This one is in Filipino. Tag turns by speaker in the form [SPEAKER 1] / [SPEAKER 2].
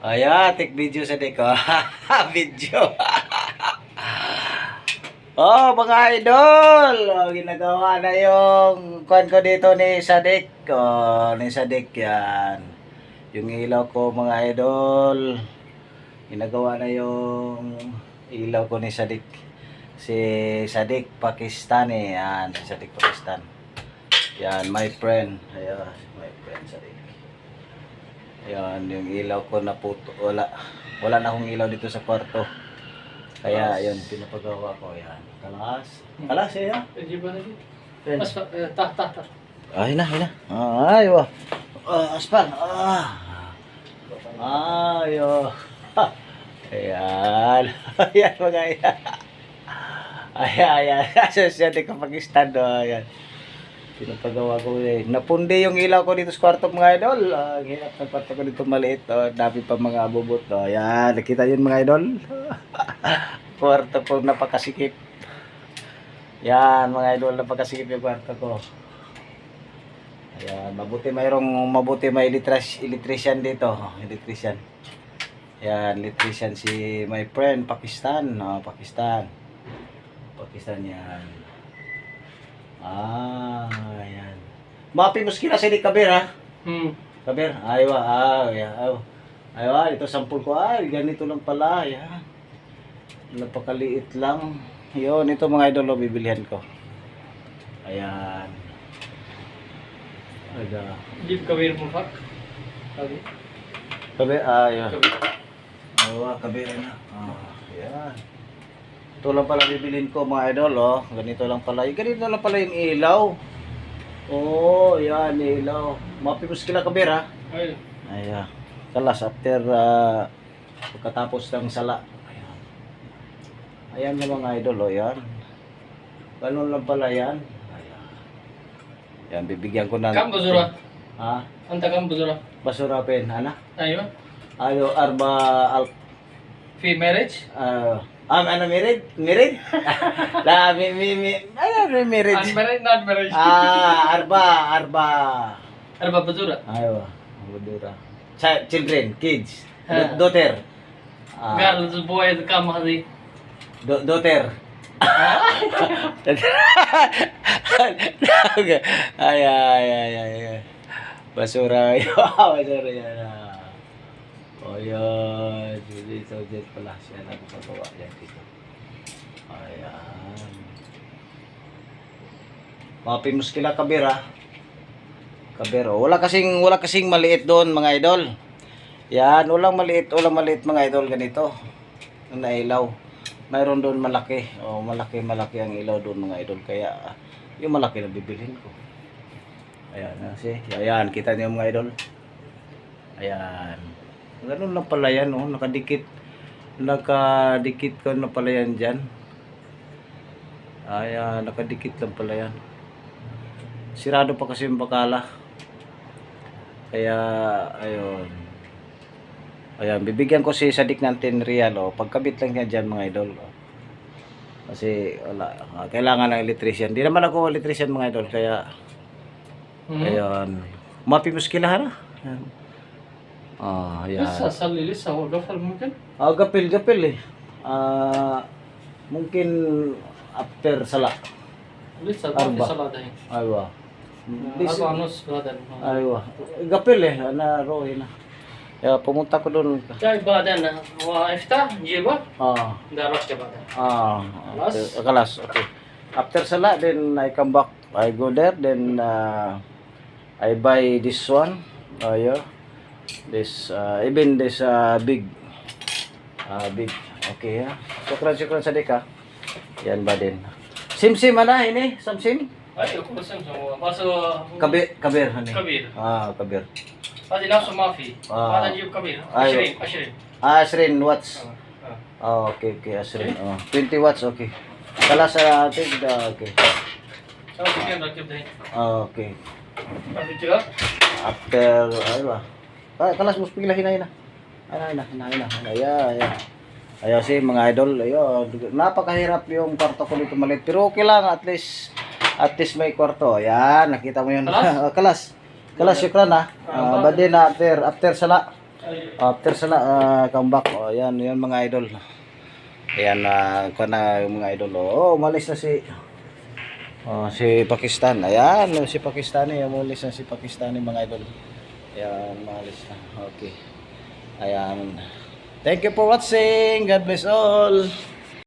[SPEAKER 1] Ayan, take video sa deko. video. oh, mga idol. Oh, ginagawa na yung kuan ko dito ni Sadik. Oh, ni Sadik yan. Yung ilaw ko mga idol. Ginagawa na yung ilaw ko ni Sadik. Si Sadik Pakistani. Yan, si Sadik Pakistan. Yan, my friend. Ayan, my friend Sadik. Ayan, yung ilaw ko na puto. Wala. Wala na akong ilaw dito sa kwarto. Kaya, yun, pinapagawa ko. Ayan. Kalas. Kalas, eh, ha?
[SPEAKER 2] Pwede ba lagi?
[SPEAKER 1] Pen.
[SPEAKER 2] Mas, eh, ta, ta, ta.
[SPEAKER 1] Ay na, ay na. Ay, wa. Ah, aspan. Ah. Ay, oh. Ha. Ayan. Ayan, mga ayan. Ayan, ayan. Asosiyate ko Pakistan, do. Ayan. Pinapagawa ko eh. Napundi yung ilaw ko dito sa kwarto mga idol. Ah, Ang hirap ng kwarto ko dito maliit. Oh. Dami pa mga abubot. Oh. Ayan, nakita yun mga idol. kwarto ko napakasikip. Yan, mga idol, napakasikip yung kwarto ko. Ayan, mabuti mayroong mabuti may electric, electrician dito. Electrician. Yan, electrician si my friend Pakistan. Oh, Pakistan. Pakistan yan. Ah, ayan. Mapi mo skila sa di kabir ha.
[SPEAKER 2] Hmm.
[SPEAKER 1] Kabir, aywa, ah, ayan, ayaw. Aywa, ito sampul ko. Ay, ganito lang pala. Ayan. Napakaliit lang. Yun, ito mga idol, oh, bibilihan ko. Ayan. Aga.
[SPEAKER 2] Jeep kawir mo hak. Sabi.
[SPEAKER 1] Kabir, ah, ayan.
[SPEAKER 2] Kawir.
[SPEAKER 1] Aywa, kabir na. Ah, ayan. Ito lang pala bibilin ko mga idol, oh. Ganito lang pala. Yung Ganito lang pala yung ilaw. Oh, yan, ilaw. Mapipos kila kabir, ha?
[SPEAKER 2] Ay,
[SPEAKER 1] Ayan. Kalas after uh, pagkatapos ng sala. Ayan. Ayan na mga idol, oh, yan. Ganun lang pala yan. Ayan. Yan, bibigyan ko na.
[SPEAKER 2] kam basura.
[SPEAKER 1] Ha?
[SPEAKER 2] Anta kam basura.
[SPEAKER 1] Basura pen, ana?
[SPEAKER 2] Ayo.
[SPEAKER 1] Ayo, arba, al,
[SPEAKER 2] Fee marriage.
[SPEAKER 1] uh, um, ano, merid? Merid? La, mi, mi, mi, ano, merid?
[SPEAKER 2] Unmarried, not marriage.
[SPEAKER 1] Ah, arba, arba.
[SPEAKER 2] Ano ba basura?
[SPEAKER 1] Ayo, budura. Chi- Children, kids,
[SPEAKER 2] Ah.
[SPEAKER 1] Do- daughter. Ah.
[SPEAKER 2] Girls, boy, kam hadi.
[SPEAKER 1] Do daughter. ay, ay, ay, ay, ay. Basura. Basura yan. Ah. O yun. Hindi subject pala siya na nakagawa yan dito. Ayan. Mapimos kila kabira. Kabiro. Wala kasing wala kasing maliit doon mga idol. Yan, walang maliit, walang maliit mga idol ganito. Ang nailaw. Mayroon doon malaki. O malaki malaki ang ilaw doon mga idol kaya ah, yung malaki na bibilhin ko. Ayan, na si. Ayan, kita niyo mga idol. Ayan. Ganun lang pala yan, oh. Nakadikit. Nakadikit ko na pala yan dyan. Ayan, nakadikit lang pala yan. Sirado pa kasi yung bakala. Kaya, ayun. Ayan, bibigyan ko si Sadik ng 10 real, oh. Pagkabit lang niya dyan, mga idol. Oh. Kasi, wala. ah, kailangan ng electrician. Di naman ako electrician, mga idol. Kaya,
[SPEAKER 2] Hmm.
[SPEAKER 1] ayun. Mapimos kilahan, ah. Ayan. Ah, ayan.
[SPEAKER 2] Lisa, sali lisa. Wag gafal mungkin.
[SPEAKER 1] Ah, gapil, gapil eh. Ah, mungkin after sala.
[SPEAKER 2] Lisa,
[SPEAKER 1] Arba.
[SPEAKER 2] tapi salah dah.
[SPEAKER 1] Aywa. This,
[SPEAKER 2] Aku anus badan.
[SPEAKER 1] aywa. Gapil eh, na rohe na. Ya, pumunta ko doon.
[SPEAKER 2] Jai badan. Wah, ifta, jiba.
[SPEAKER 1] Ah,
[SPEAKER 2] Darat ke badan.
[SPEAKER 1] ah,
[SPEAKER 2] Kalas?
[SPEAKER 1] after, kalas, okay. After sala, then I come back. I go there, then uh, I buy this one. Oh, yeah. This, uh, even this uh, big. Uh, big. Okay, ha. Syukran, syukran sa deka. Yan ba din. Sim-sim, ana, ini? Sim-sim?
[SPEAKER 2] Ay, aku pesan semua. Masuk
[SPEAKER 1] Kabir, kabir, hani.
[SPEAKER 2] kabir.
[SPEAKER 1] Ah, kabir.
[SPEAKER 2] Hadi langsung maafi.
[SPEAKER 1] Ah.
[SPEAKER 2] Ada jib kabir. Ashirin.
[SPEAKER 1] Ah, Asrin watts.
[SPEAKER 2] Ah, ah.
[SPEAKER 1] Oh, okay, okay, Asrin. Oh, 20 watts, okay. Kala sa atin, ah, okay. Ah, okay. After, ano ba? Ah, talas mo pigla hinay na. Hinay na, hinay na. Hinaya, haya. Ayo si mga idol, ayo napakahirap yung kwarto ko dito maliit. Pero okay lang at least at least may kwarto. Ayan, nakita mo yun.
[SPEAKER 2] Kalas.
[SPEAKER 1] Oh, kalas. Kalas syukran ah. Uh, but then after after sala after sala uh, come. Oh, ayan, yun mga idol. Ayan ah, uh, ko na yung mga idol. Oh, umalis na si Oh, si Pakistan. Ayan, si Pakistani, umalis na si Pakistani mga idol. Ayan, maalis na. Okay. Ayan. Thank you for watching. God bless all.